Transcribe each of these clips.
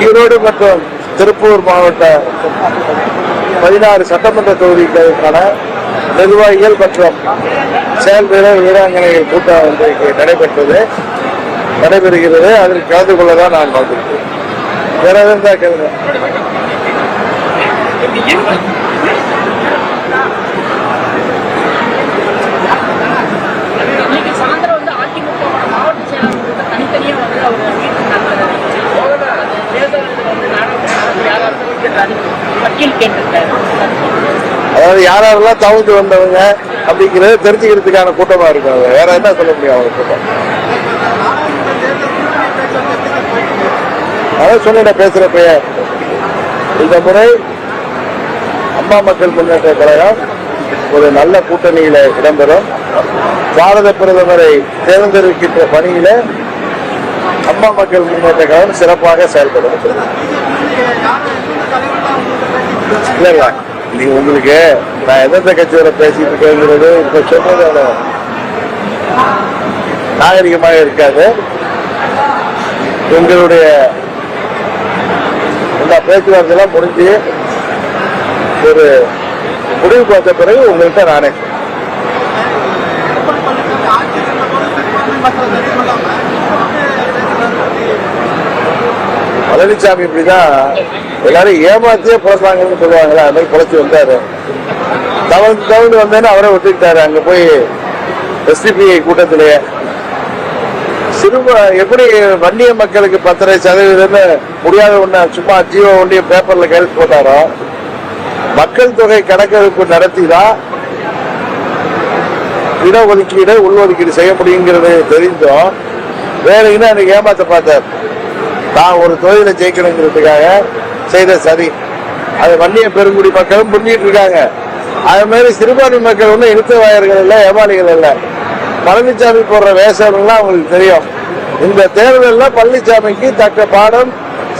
ஈரோடு மற்றும் திருப்பூர் மாவட்ட பதினாறு சட்டமன்ற தொகுதிகளுக்கான நிர்வாகிகள் மற்றும் செயல் வீரர் வீராங்கனைகள் கூட்டம் இன்றைக்கு நடைபெற்றது. நடைபெறுகிறது. அதில் கலந்து கொள்ள தான் நான் வந்திருக்கேன் வேற எதுவும் தான் கேள்வி இன்னைக்கு சாயந்தரம் வந்து அதிமுக மாவட்ட செயலாளர் தனித்தனியா வந்து அவர் தேர்தலில் வந்து நாடாளுமன்ற யாராவது வக்கீல் கேட்டிருக்காரு அதாவது யார் யாரெல்லாம் தவிர்த்து வந்தவங்க அப்படிங்கிறத தெரிஞ்சுக்கிறதுக்கான கூட்டமா இருக்கும் வேற என்ன சொல்ல முடியும் அவங்க கூட்டம் அதான் சொன்ன பேசுறப்ப இந்த முறை அம்மா மக்கள் முன்னேற்ற கழகம் ஒரு நல்ல கூட்டணியில இடம்பெறும். பாரத பிரதமரை தேர்ந்தெடுக்கின்ற பணியில அம்மா மக்கள் முன்னேற்ற கழகம் சிறப்பாக செயல்படும். இல்லைங்களா? நீங்க உங்களுக்கு நான் எந்தெந்த கட்சியோட பேசிட்டு இருக்கேங்கிறது இப்ப சொன்னதோட நாகரிகமாக இருக்காது. எங்களுடைய எல்லா பேச்சுவார்த்தையெல்லாம் முடிஞ்சு ஒரு முடிவு பார்த்த பிறகு உங்கள்கிட்ட நானே. பழனிசாமி இப்படிதான் எல்லாரும் ஏமாத்தியே பிறப்பாங்கன்னு சொல்லுவாங்களா அது மாதிரி பிழைச்சி வந்தாரு. தவழ்ந்து தவழ்ந்து வந்தேன்னு அவரை விட்டுக்கிட்டாரு அங்க போய் எஸ்டிபிஐ கூட்டத்திலேயே சிறும எப்படி வன்னிய மக்களுக்கு பத்தரை சதவீதம்னு முடியாத ஒண்ணு சும்மா ஜீவோ ஒன்றிய பேப்பர்ல கையெழுத்து போட்டாரோ மக்கள் தொகை கணக்கெடுப்பு நடத்தி தான் இடஒதுக்கீடு உள்ஒதுக்கீடு செய்ய முடியுங்கிறது தெரிந்தும். வேற இன்னும் எனக்கு ஏமாத்த பார்த்தார்? தான் ஒரு தொழிலை ஜெயிக்கணுங்கிறதுக்காக செய்த சரி. அது வன்னிய பெருங்குடி மக்களும் புரிஞ்சிட்டு இருக்காங்க. அது மாதிரி சிறுபான்மை மக்கள் ஒன்றும் இழுத்த வாயர்கள் இல்லை ஏமாளிகள் இல்லை. பழனிசாமி போடுற வேஷம்லாம் அவங்களுக்கு தெரியும். இந்த தேர்தலில் பழனிசாமிக்கு தக்க பாடம்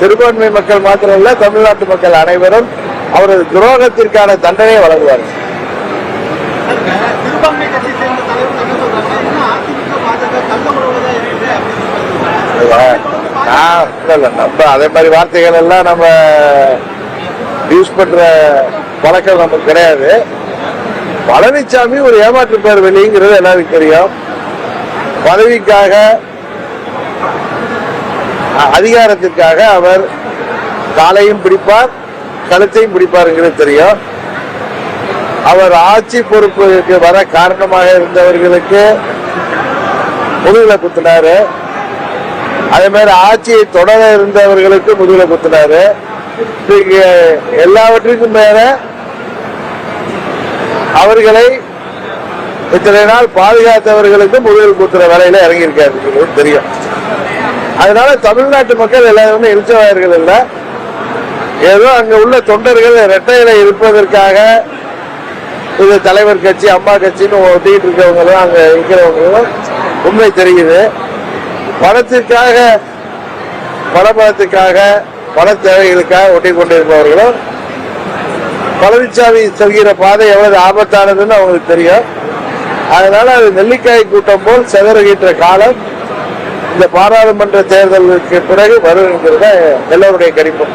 சிறுபான்மை மக்கள் மாத்திரம் இல்ல தமிழ்நாட்டு மக்கள் அனைவரும் அவரது துரோகத்திற்கான தண்டனையை வழங்குவார் சிறுபான்மை கட்சி இல்லை நம்ம அதே மாதிரி வார்த்தைகள் எல்லாம் நம்ம யூஸ் பண்ற பழக்கம் நமக்கு கிடையாது. பழனிசாமி ஒரு ஏமாற்று பேர் வெளிங்கிறது எல்லாருக்கும் தெரியும். பதவிக்காக அதிகாரத்திற்காக அவர் காலையும் பிடிப்பார் கழுத்தையும் பிடிப்பாருங்கிறது தெரியும். அவர் ஆட்சி பொறுப்புக்கு வர காரணமாக இருந்தவர்களுக்கு முதுகில குத்தினாரு. அதே மாதிரி ஆட்சியை தொடர இருந்தவர்களுக்கு முதுகுல குத்துனாரு. இங்க எல்லாவற்றுக்கும் மேல அவர்களை இத்தனை நாள் பாதுகாத்தவர்களுக்கு முதுகில் குத்துற வேலையில இறங்கியிருக்காரு. தெரியும். அதனால தமிழ்நாட்டு மக்கள் எல்லாருமே எழுச்சவாயர்கள் இல்ல. ஏதோ அங்க உள்ள தொண்டர்கள் இரட்டையில இருப்பதற்காக இது தலைவர் கட்சி அம்மா கட்சின்னு ஒட்டிட்டு இருக்கவங்களும் அங்க இருக்கிறவங்களும் உண்மை தெரியுது. பணத்திற்காக பணபலத்திற்காக பண தேவைகளுக்காக ஒட்டி கொண்டிருப்பவர்களும் பழனிசாமி செல்கிற பாதை எவ்வளவு ஆபத்தானதுன்னு அவங்களுக்கு தெரியும். அதனால அது நெல்லிக்காய் கூட்டம் போல் செதறுகின்ற காலம் இந்த பாராளுமன்ற தேர்தலுக்கு பிறகு வருங்கிறத எல்லோருடைய கணிப்பும்.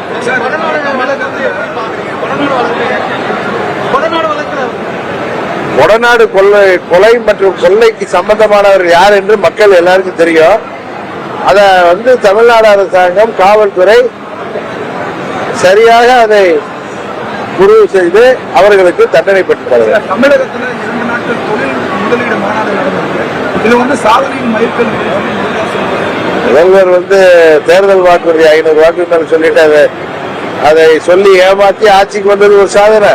கொடநாடு வழக்கு கொடநாடு கொள்ளை கொலை மற்றும் கொள்ளைக்கு சம்பந்தமானவர் யார் என்று மக்கள் எல்லாருக்கும் தெரியும். அத வந்து தமிழ்நாடு அரசாங்கம் காவல்துறை சரியாக அதை முடிவு செய்து அவர்களுக்கு தண்டனை பெற்று தமிழகத்துல இரண்டு நாட்கள் தொழில் முதலீடு மாநாடு நடந்தது இது வந்து சாதனையின் முதல்வர் வந்து தேர்தல் வாக்குறுதி ஐநூறு வாக்குறுதி சொல்லிட்டு அதை அதை சொல்லி ஏமாத்தி ஆட்சிக்கு வந்தது ஒரு சாதனை.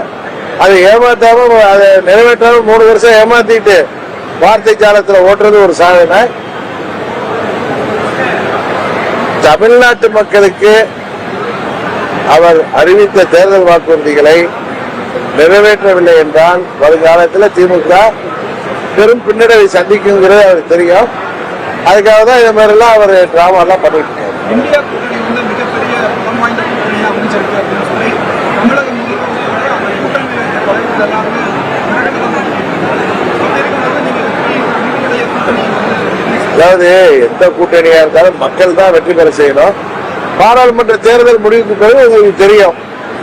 அதை ஏமாத்தாம அதை நிறைவேற்றாம மூணு வருஷம் ஏமாத்திட்டு வார்த்தை ஜாலத்துல ஓட்டுறது ஒரு சாதனை. தமிழ்நாட்டு மக்களுக்கு அவர் அறிவித்த தேர்தல் வாக்குறுதிகளை நிறைவேற்றவில்லை என்றால் வருங்காலத்தில் திமுக பெரும் பின்னடைவை சந்திக்குங்கிறது அவருக்கு தெரியும். அதுக்காக தான் இது மாதிரிலாம் அவர் டிராமாலாம் பண்ணிட்டு இருக்காரு இந்தியா கூட்டணி வந்து மிகப்பெரிய பலம் வாய்ந்த கூட்டணியா அமைஞ்சிருக்கு அப்படின்னு சொல்லி தமிழகம் முழுக்க அந்த கூட்டணியில் இருக்க தலைவர்கள் எல்லாருமே தமிழகத்துல தான் அப்படி இருக்கும்போது நீங்க உங்களுடைய கூட்டணி வந்து அதாவது எந்த கூட்டணியா இருந்தாலும் மக்கள் தான் வெற்றி பெற செய்யணும். பாராளுமன்ற தேர்தல் முடிவுக்கு பிறகு உங்களுக்கு தெரியும்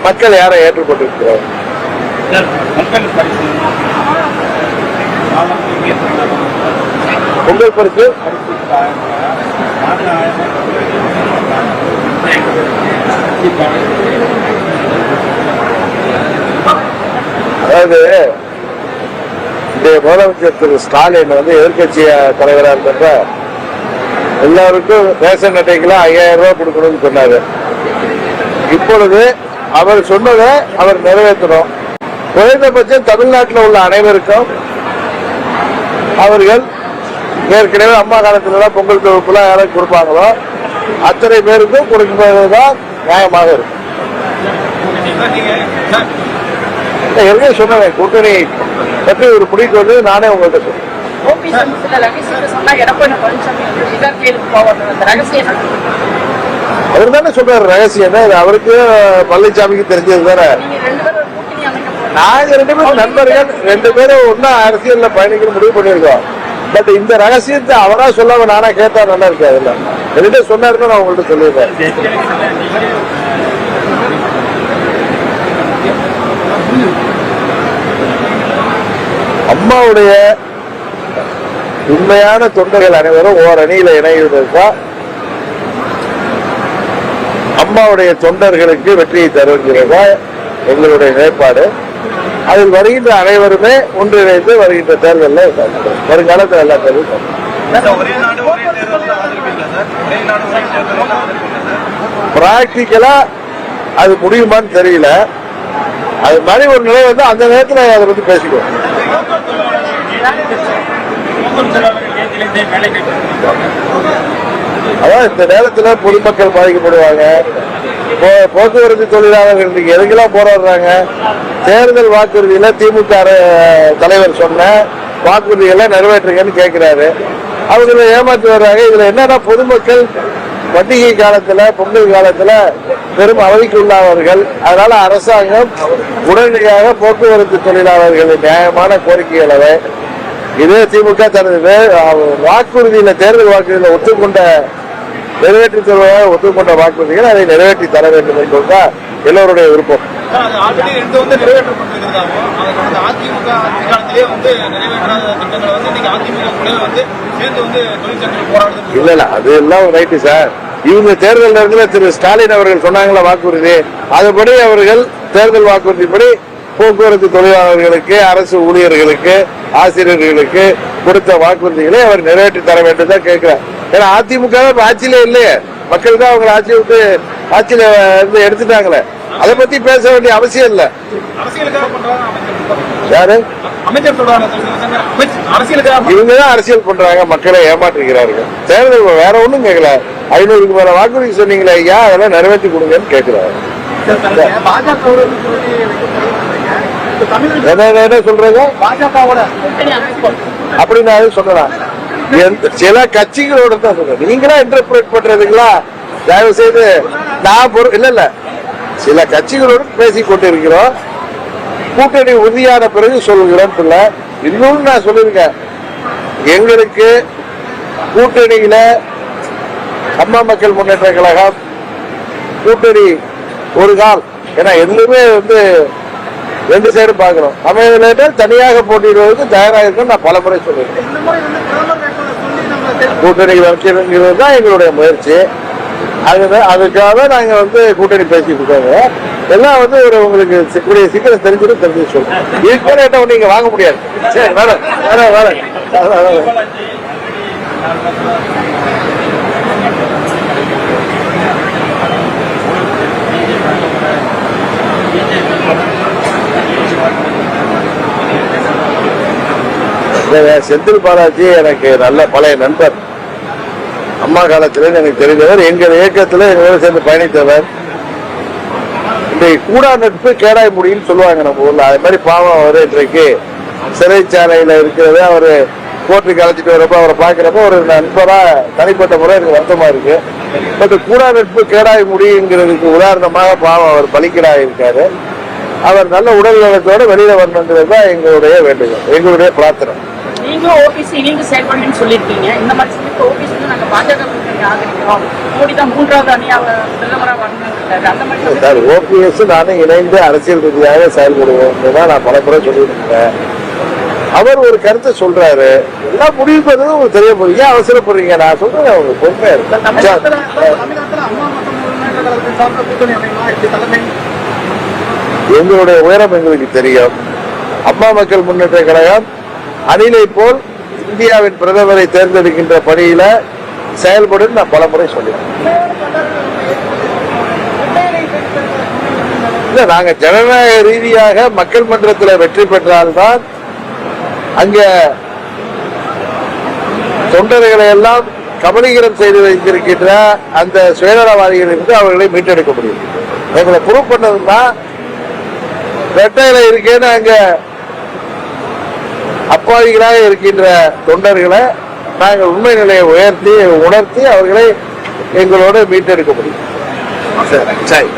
மக்கள் யாரை ஏற்றுக்கொண்டிருக்கிறார் மக்கள் உங்கள் பரிசு அதாவது இந்த முதலமைச்சர் திரு ஸ்டாலின் வந்து எதிர்கட்சி தலைவராக இருந்தப்ப எல்லாருக்கும் ரேஷன் அட்டைக்கெல்லாம் ஐயாயிரம் ரூபாய் கொடுக்கணும்னு சொன்னாரு. இப்பொழுது அவர் சொன்னதை அவர் நிறைவேற்றணும். குறைந்தபட்சம் தமிழ்நாட்டில் உள்ள அனைவருக்கும் அவர்கள் ஏற்கனவே அம்மா காலத்துல பொங்கல் தொகுப்புலாம் யாரும் கொடுப்பாங்களோ அத்தனை பேருக்கும் கொடுக்கும்போதுதான் நியாயமாக இருக்கும். நான் ஏற்கனவே சொன்னேன் கூட்டணி பற்றி ஒரு முடிவு வந்து நானே உங்கள்கிட்ட சொன்னேன்? அவர் தானே சொல்றாரு ரகசியம் இது அவருக்கு பழனிசாமிக்கு தெரிஞ்சது தானே நீங்க ரெண்டு பேரும் நண்பர்கள் ரெண்டு பேரும் ஒன்னா அரசியல்ல பயணிக்கிற முடிவு பண்ணிருக்கோம் பட் இந்த ரகசியத்தை அவரா சொல்லாம நானா கேட்டா நல்லா இருக்காதுல்ல. என்கிட்ட சொன்னாருன்னு நான் உங்கள்கிட்ட சொல்லிடுறேன். அம்மாவுடைய உண்மையான தொண்டர்கள் அனைவரும் ஓர் அணியில இணைவதற்கா அம்மாவுடைய தொண்டர்களுக்கு வெற்றியை தருகிறதா எங்களுடைய நிலைப்பாடு. அதில் வருகின்ற அனைவருமே ஒன்றிணைந்து வருகின்ற தேர்தலில் வருங்காலத்தில் எல்லா தேர்தலும் பிராக்டிக்கலா அது முடியுமான்னு தெரியல. அது மாதிரி ஒரு நிலை வந்து அந்த நேரத்தில் அதை பத்தி பேசிக்குவோம். அதான் இந்த நேரத்துல பொதுமக்கள் பாதிக்கப்படுவாங்க. போக்குவரத்து தொழிலாளர்கள் எதுக்கெல்லாம் போராடுறாங்க? தேர்தல் வாக்குறுதியில திமுக அர- தலைவர் சொன்ன வாக்குறுதிகளை நிறைவேற்றுங்கன்னு கேட்கிறாரு அவங்களை ஏமாற்றி வர்றாங்க. இதுல என்னன்னா பொதுமக்கள் பண்டிகை காலத்துல பொங்கல் காலத்துல பெரும் அவதிக்கு உள்ளாவார்கள். அதனால அரசாங்கம் உடனடியாக போக்குவரத்து தொழிலாளர்களின் நியாயமான கோரிக்கைகளை இதே திமுக தனது வாக்குறுதியில தேர்தல் வாக்குறுதியில ஒத்துக்கொண்ட நிறைவேற்றி தருவதாக ஒத்துக்கொண்ட வாக்குறுதிகள் அதை நிறைவேற்றி தர வேண்டும் என்பதுதான் எல்லோருடைய விருப்பம். இல்ல இல்ல அது எல்லாம் ரைட்டு சார். இவங்க தேர்தல் நேரத்தில் திரு ஸ்டாலின் அவர்கள் சொன்னாங்களா வாக்குறுதி? அதுபடி அவர்கள் தேர்தல் வாக்குறுதிப்படி போக்குவரத்து தொழிலாளர்களுக்கு அரசு ஊழியர்களுக்கு ஆசிரியர்களுக்கு கொடுத்த வாக்குறுதிகளை அவர் நிறைவேற்றி தர வேண்டும் தான் கேட்கிறார். ஏன்னா அதிமுக ஆட்சியிலே இல்லையே. மக்கள் தான் அவங்க ஆட்சியை விட்டு ஆட்சியில இருந்து எடுத்துட்டாங்களே. அதை பத்தி பேச வேண்டிய அவசியம் இல்ல. யாரு? இவங்க தான் அரசியல் பண்றாங்க. மக்களை ஏமாற்றுகிறார்கள். தேர்தல் வேற ஒண்ணும் கேட்கல. ஐநூறுக்கு மேல வாக்குறுதி சொன்னீங்களே ஐயா அதெல்லாம் நிறைவேற்றி கொடுங்கன்னு கேட்கிறாரு. என்ன சொல்றாங்க? அப்படின்னு அது சொல்லலாம் எந்த- சில கட்சிகளோட தான் சொல்றேன். நீங்களா இன்டர்பிரேட் பண்றதுங்களா? தயவு செய்து நான் பொறு- இல்ல இல்ல. சில கட்சிகளோடு பேசிக் கொண்டிருக்கிறோம் கூட்டணி உறுதியான பிறகு சொல்கிறேன் இல்ல இன்னொன்னு நான் சொல்லியிருக்கேன் எங்களுக்கு கூட்டணியில அம்மா மக்கள் முன்னேற்ற கழகம் கூட்டணி ஒரு கால். ஏன்னா எதுவுமே வந்து ரெண்டு சைடும் பார்க்கணும். அமைதியில தனியாக போட்டியிடுவதற்கு தயாராக இருக்கும் நான் பல முறை சொல்லியிருக்கேன் கூட்டணி வைக்கிறது தான் எங்களுடைய முயற்சி. அதுதான் அதுக்காக நாங்க வந்து கூட்டணி பேசிட்டு இருக்கோங்க. எல்லாம் வந்து ஒரு உங்களுக்கு கூடிய சீக்கிரம் தெரிஞ்சுட்டு தெரிஞ்சு சொல்லுவோம் இதுக்கு மேல என்ன ஒண்ணு நீங்க வாங்க முடியாது. சரி வேற வேற வேற செந்தில் பாலாஜி எனக்கு நல்ல பழைய நண்பர். அம்மா காலத்தில் எனக்கு தெரிந்தவர். எங்கள் இயக்கத்தில் எங்களோட சேர்ந்து பயணித்தவர். இன்றைக்கு கூடா நட்பு கேடாய் முடியும்னு சொல்லுவாங்க நம்ம ஊரில். அது மாதிரி பாவம் அவர் இன்றைக்கு சிறைச்சாலையில் இருக்கிறத. அவர் கோர்ட்டுக்கு அழைச்சிட்டு வரப்போ அவரை பார்க்குறப்ப ஒரு நண்பராக தனிப்பட்ட முறை எனக்கு வருத்தமாக இருக்கு. பட் கூடா நட்பு கேடாய் முடியுங்கிறதுக்கு உதாரணமாக பாவம் அவர் பலிக்கடாக இருக்காரு. அவர் நல்ல உடல் நலத்தோடு வெளியில் வரணுங்கிறது தான் எங்களுடைய வேண்டுகோள் எங்களுடைய பிரார்த்தனை. நீங்க ஓபிசி நீங்க செயல்படுன்னு சொல்லியிருக்கீங்க. இந்த மாதிரி சமயத்துல ஓபிசி வந்து நாங்க பாஜக ஆதரிக்கிறோம். மோடி தான் மூன்றாவது அணியாக பிரதமரா வரணுங்கிறாரு அந்த மாதிரி சார் ஓபிஎஸ் நானும் இணைந்து அரசியல் ரீதியாக செயல்படுவோம் தான் நான் பல முறை சொல்லியிருக்கேன். அவர் ஒரு கருத்தை சொல்றாரு. எல்லாம் முடிவு பண்ணது உங்களுக்கு தெரிய ஏன் அவசரப்படுறீங்க? நான் சொல்றேன் அவங்க பொறுமையா இருக்கு எங்களுடைய உயரம் எங்களுக்கு தெரியும். அம்மா மக்கள் முன்னேற்ற கழகம் அணிலை போல் இந்தியாவின் பிரதமரை தேர்ந்தெடுக்கின்ற பணியில செயல்படும் நான் பல முறை சொல்லுவேன் இல்ல நாங்க ஜனநாயக ரீதியாக மக்கள் மன்றத்தில் வெற்றி பெற்றால்தான் அங்க தொண்டர்களை எல்லாம் கபலீகரம் செய்து வைத்திருக்கின்ற அந்த சுயநலவாதிகளிலிருந்து அவர்களை மீட்டெடுக்க முடியும். எங்களை ப்ரூவ் பண்ணதுன்னா ரெட்டையில இருக்கேன்னு அங்க அப்பாவிகளாக இருக்கின்ற தொண்டர்களை நாங்கள் உண்மை நிலையை உயர்த்தி உணர்த்தி அவர்களை எங்களோட மீட்டெடுக்க முடியும். சரி